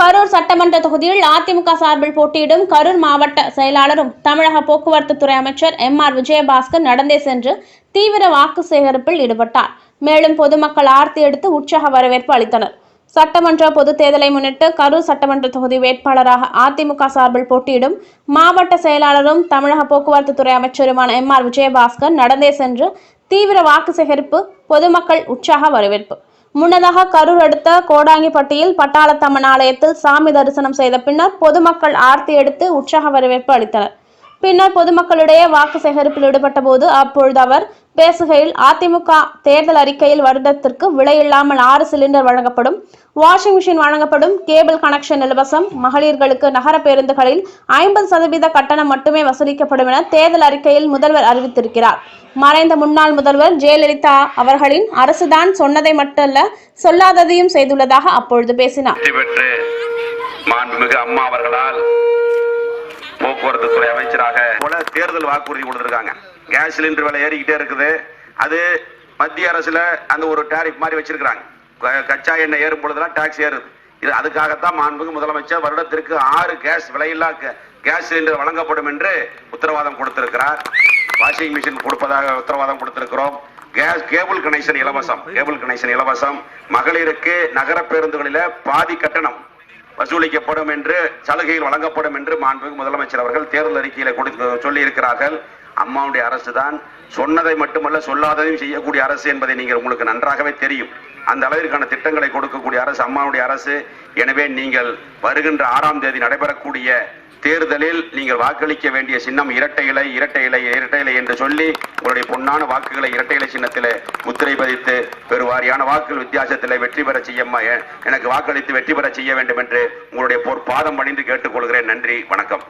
கரூர் சட்டமன்ற தொகுதியில் அதிமுக சார்பில் போட்டியிடும் கரூர் மாவட்ட செயலாளரும் தமிழக போக்குவரத்து துறை அமைச்சர் எம் ஆர் விஜயபாஸ்கர் நடந்தே சென்று தீவிர வாக்கு சேகரிப்பில் ஈடுபட்டார். மேலும் பொதுமக்கள் ஆர்த்தி எடுத்து உற்சாக வரவேற்பு அளித்தனர். சட்டமன்ற பொதுத் தேர்தலை முன்னிட்டு கரூர் சட்டமன்ற தொகுதி வேட்பாளராக அதிமுக சார்பில் போட்டியிடும் மாவட்ட செயலாளரும் தமிழக போக்குவரத்து துறை அமைச்சருமான எம் ஆர் விஜயபாஸ்கர் நடந்தே சென்று தீவிர வாக்கு சேகரிப்பு பொதுமக்கள் உற்சாக வரவேற்பு முன்னதாக கரூர் அடுத்த கோடாங்கிப்பட்டியில் பட்டாளத்தம்மன் ஆலயத்தில் சாமி தரிசனம் செய்த பின்னர் பொதுமக்கள் ஆர்த்தி எடுத்து உற்சாக வரவேற்பு அளித்தனர். பின்னர் பொதுமக்களிடையே வாக்கு சேகரிப்பில் ஈடுபட்ட போது அப்பொழுது அவர் பேசுகையில் அதிமுக தேர்தல் அறிக்கையில் வருடத்திற்கு விலையில்லாமல் ஆறு சிலிண்டர் வழங்கப்படும் வாஷிங் மிஷின் வழங்கப்படும் கேபிள் கனெக்ஷன் இலவசம் மகளிர்களுக்கு நகர பேருந்துகளில் ஐம்பது சதவீத கட்டணம் மட்டுமே வசூலிக்கப்படும் என தேர்தல் அறிக்கையில் முதல்வர் அறிவித்திருக்கிறார். மறைந்த முன்னாள் முதல்வர் ஜெயலலிதா அவர்களின் அரசுதான் சொன்னதை மட்டுமல்ல சொல்லாததையும் செய்துள்ளதாக அப்பொழுது பேசினார் வெற்றி பெற்று மாண்புமிகு அம்மா அவர்களால் போக்குவரத்து துறை அமைச்சராக போல தேர்தல் வாக்குறுதி கொடுத்திருக்காங்க. கேஸ் சிலிண்டர் விலை ஏறிக்கிட்டே இருக்குது. அது மத்திய அரசுல அந்த ஒரு டேரிஃப் மாதிரி வச்சிருக்கிறாங்க. கச்சா எண்ணெய் ஏறும் பொழுதுலாம் டாக்ஸ் ஏறுது. இது அதுக்காகத்தான் மாண்புக்கு முதலமைச்சர் வருடத்திற்கு ஆறு கேஸ் விலையில்லா கேஸ் சிலிண்டர் வழங்கப்படும் என்று உத்தரவாதம் கொடுத்திருக்கிறார். வாஷிங் மிஷின் கொடுப்பதாக உத்தரவாதம் கொடுத்திருக்கிறோம். கேஸ் கேபிள் கனெக்ஷன் இலவசம். கேபிள் கனெக்ஷன் இலவசம். மகளிருக்கு நகர பேருந்துகளில பாதி கட்டணம். வசூலிக்கப்படும் என்று சலுகைகள் வழங்கப்படும் என்று மாண்புமிகு முதலமைச்சர் அவர்கள் தேர்தல் அறிக்கையில கொடுத்து சொல்லியிருக்கிறார்கள். அம்மாவுடைய அரசு தான். சொன்னதை மட்டுமல்ல சொல்லாததையும் செய்யக்கூடிய அரசு என்பதை நீங்கள் உங்களுக்கு நன்றாகவே தெரியும். அந்த அளவிற்கான திட்டங்களை கொடுக்கக்கூடிய அரசு அம்மாவுடைய அரசு. எனவே நீங்கள் வருகின்ற ஆறாம் தேதி நடைபெறக்கூடிய தேர்தலில் நீங்கள் வாக்களிக்க வேண்டிய சின்னம் இரட்டை இலை இரட்டை இலை இரட்டை இலை என்று சொல்லி உங்களுடைய பொன்னான வாக்குகளை இரட்டை இலை சின்னத்திலே முத்திரை பதித்து பெருவாரியான வாக்குகள் வித்தியாசத்தில் வெற்றி பெற செய்ய எனக்கு வாக்களித்து வெற்றி பெற செய்ய வேண்டும் என்று உங்களுடைய பொற்பாதம் பணிந்து கேட்டுக்கொள்கிறேன். நன்றி வணக்கம்.